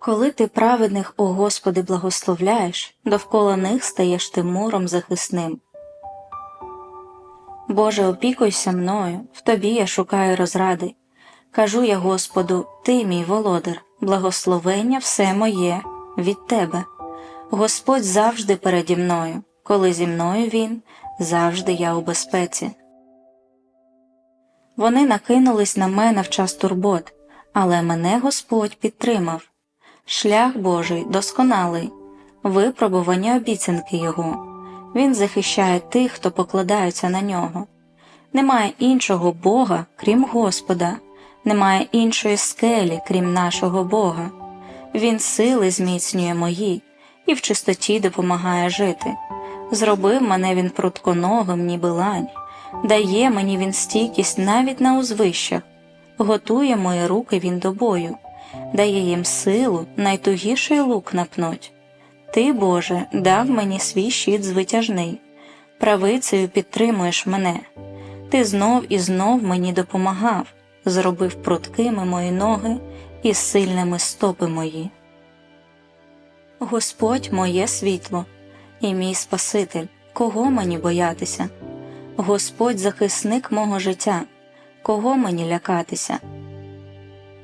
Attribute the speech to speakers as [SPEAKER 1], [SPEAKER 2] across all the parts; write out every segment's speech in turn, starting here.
[SPEAKER 1] Коли ти праведних, о Господи, благословляєш, довкола них стаєш ти муром захисним. Боже, опікуйся мною, в тобі я шукаю розради. Кажу я Господу, Ти мій володар, благословення все моє від Тебе. Господь завжди переді мною, коли зі мною Він, завжди я у безпеці. Вони накинулись на мене в час турбот, але мене Господь підтримав. Шлях Божий досконалий, випробування обіцянки Його. Він захищає тих, хто покладаються на нього. Немає іншого Бога, крім Господа, немає іншої скелі, крім нашого Бога. Він сили зміцнює мої і в чистоті допомагає жити. Зробив мене він прутконогим, ніби лань, дає мені він стійкість навіть на узвищах, готує мої руки він до бою, дає їм силу найтугіший лук напнуть. Ти, Боже, дав мені свій щит звитяжний, правицею підтримуєш мене. Ти знов і знов мені допомагав, зробив пруткими мої ноги і сильними стопи мої. Господь моє світло і мій Спаситель, кого мені боятися? Господь захисник мого життя, кого мені лякатися?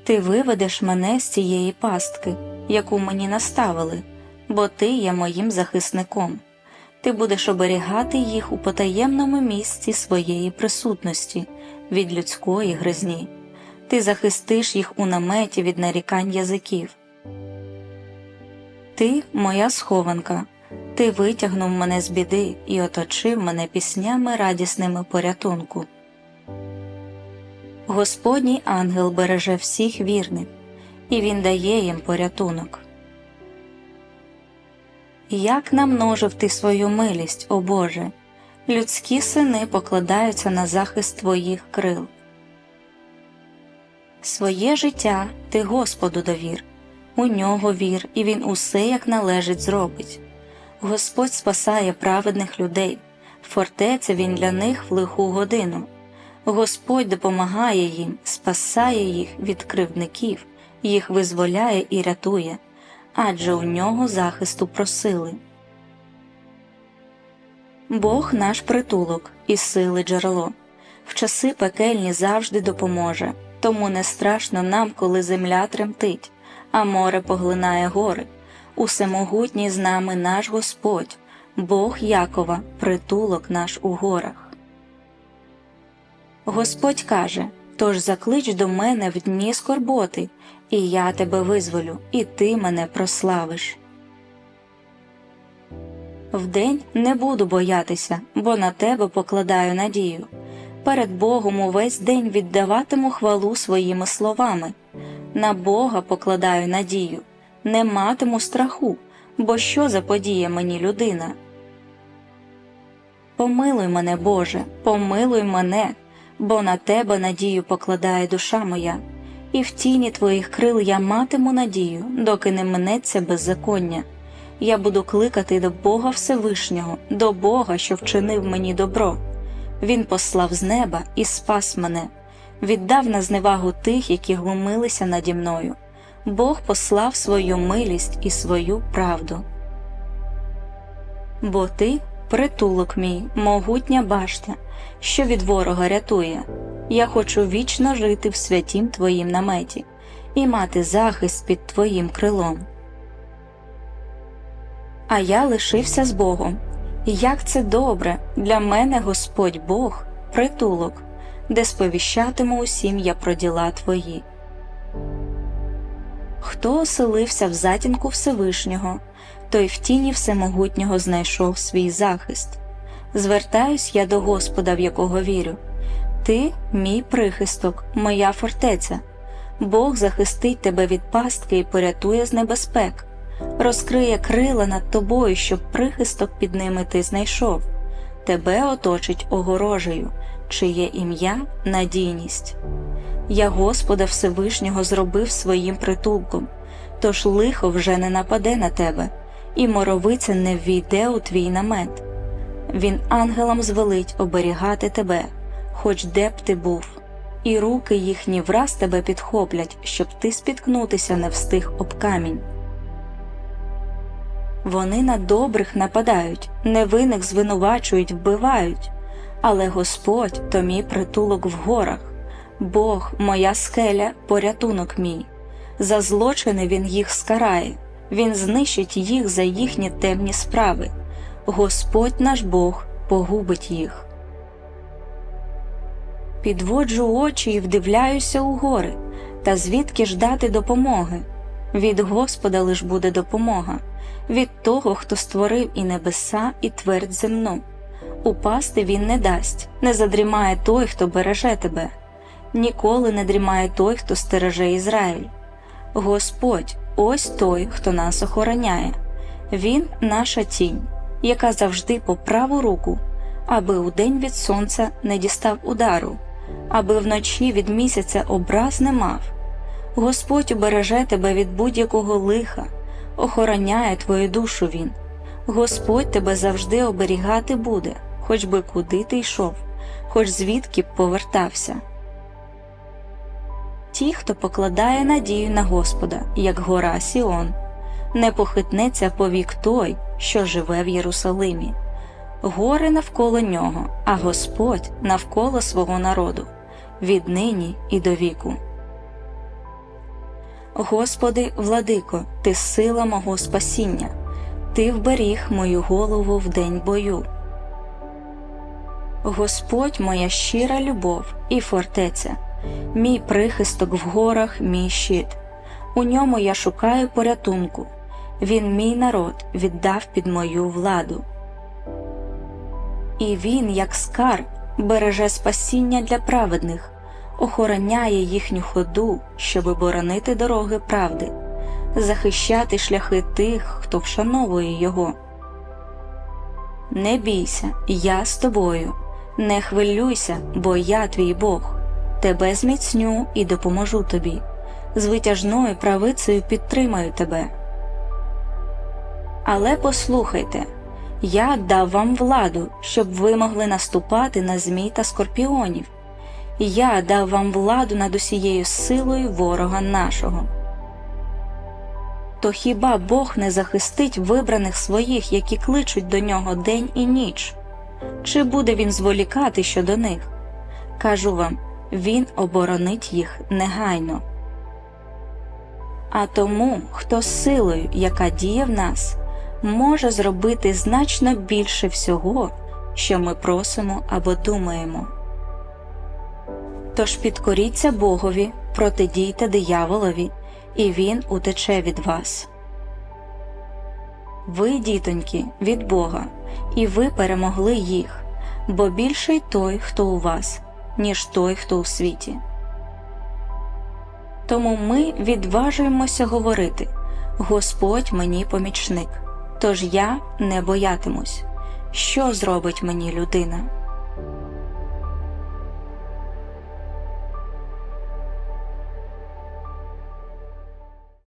[SPEAKER 1] Ти виведеш мене з цієї пастки, яку мені наставили, бо ти є моїм захисником. Ти будеш оберігати їх у потаємному місці своєї присутності від людської гризні. Ти захистиш їх у наметі від нарікань язиків. Ти моя схованка, ти витягнув мене з біди і оточив мене піснями радісними порятунку. Господній ангел береже всіх вірних, і він дає їм порятунок. Як намножив ти свою милість, о Боже, людські сини покладаються на захист твоїх крил. Своє життя ти Господу довір, у нього вір, і він усе як належить зробить. Господь спасає праведних людей, фортеця він для них в лиху годину. Господь допомагає їм, спасає їх від кривдників, їх визволяє і рятує, адже у нього захисту просили. Бог наш притулок і сили джерело, в часи пекельні завжди допоможе, тому не страшно нам, коли земля тремтить, а море поглинає гори. Усемогутній з нами наш Господь, Бог Якова, притулок наш у горах. Господь каже Тож заклич до мене в дні скорботи, і я тебе визволю, і ти мене прославиш. Вдень не буду боятися, бо на тебе покладаю надію. Перед Богом увесь день віддаватиму хвалу своїми словами. На Бога покладаю надію, не матиму страху, бо що заподіє мені людина. Помилуй мене, Боже, помилуй мене, бо на тебе надію покладає душа моя, і в тіні твоїх крил я матиму надію, доки не минеться беззаконня. Я буду кликати до Бога Всевишнього, до Бога, що вчинив мені добро. Він послав з неба і спас мене, віддав на зневагу тих, які глумилися наді мною. Бог послав свою милість і свою правду. Бо ти притулок мій, могутня башта, що від ворога рятує. Я хочу вічно жити в святім твоїм наметі і мати захист під твоїм крилом. А я лишився з Богом. Як це добре для мене Господь Бог, притулок, де сповіщатиму усім я про діла твої. Хто оселився в затінку Всевишнього, той в тіні Всемогутнього знайшов свій захист. Звертаюсь я до Господа, в якого вірю. Ти мій прихисток, моя фортеця. Бог захистить тебе від пастки і порятує з небезпек, розкриє крила над тобою, щоб прихисток під ними ти знайшов. Тебе оточить огорожею, чиє ім'я надійність. Я Господа Всевишнього зробив своїм притулком, тож лихо вже не нападе на тебе, і моровиця не ввійде у твій намет. Він ангелам звелить оберігати тебе, хоч де б ти був, і руки їхні враз тебе підхоплять, щоб ти спіткнутися не встиг об камінь. Вони на добрих нападають, невинних звинувачують, вбивають, але Господь то мій притулок в горах, Бог, моя скеля, порятунок мій. За злочини він їх скарає, він знищить їх за їхні темні справи. Господь наш Бог погубить їх. Підводжу очі і вдивляюся у гори, та звідки ждати допомоги? Від Господа лиш буде допомога, від того, хто створив і небеса, і твердь земну. Упасти він не дасть, не задрімає той, хто береже тебе, ніколи не дрімає той, хто стереже Ізраїль. Господь ось той, хто нас охороняє, Він наша тінь, яка завжди по праву руку, аби удень від сонця не дістав удару, аби вночі від місяця образ не мав. Господь убереже тебе від будь-якого лиха, охороняє твою душу Він. Господь тебе завжди оберігати буде, хоч би куди ти йшов, хоч звідки б повертався. Ті, хто покладає надію на Господа, як гора Сіон, не похитнеться повік той, що живе в Єрусалимі. Гори навколо нього, а Господь навколо свого народу, віднині і до віку. Господи, владико, ти сила мого спасіння, ти вберіг мою голову в день бою. Господь моя щира любов і фортеця, мій прихисток в горах, мій щит. У ньому я шукаю порятунку. Він мій народ віддав під мою владу. І він, як скарб, береже спасіння для праведних, охороняє їхню ходу, щоби боронити дороги правди, захищати шляхи тих, хто вшановує його. Не бійся, я з тобою, не хвилюйся, бо я твій Бог. Тебе зміцню і допоможу тобі. З витяжною правицею підтримаю тебе. Але послухайте я дав вам владу, щоб ви могли наступати на змій та скорпіонів. Я дав вам владу над усією силою ворога нашого. То хіба Бог не захистить вибраних своїх, які кличуть до нього день і ніч? Чи буде він зволікати щодо них? Кажу вам, він оборонить їх негайно. А тому, хто силою, яка діє в нас, може зробити значно більше всього, що ми просимо або думаємо. Тож підкоріться Богові, протидійте дияволові, і він утече від вас. Ви, дітоньки, від Бога, і ви перемогли їх, бо більший той, хто у вас, ніж той, хто у світі. Тому ми відважуємося говорити Господь мені помічник, тож я не боятимусь, що зробить мені людина.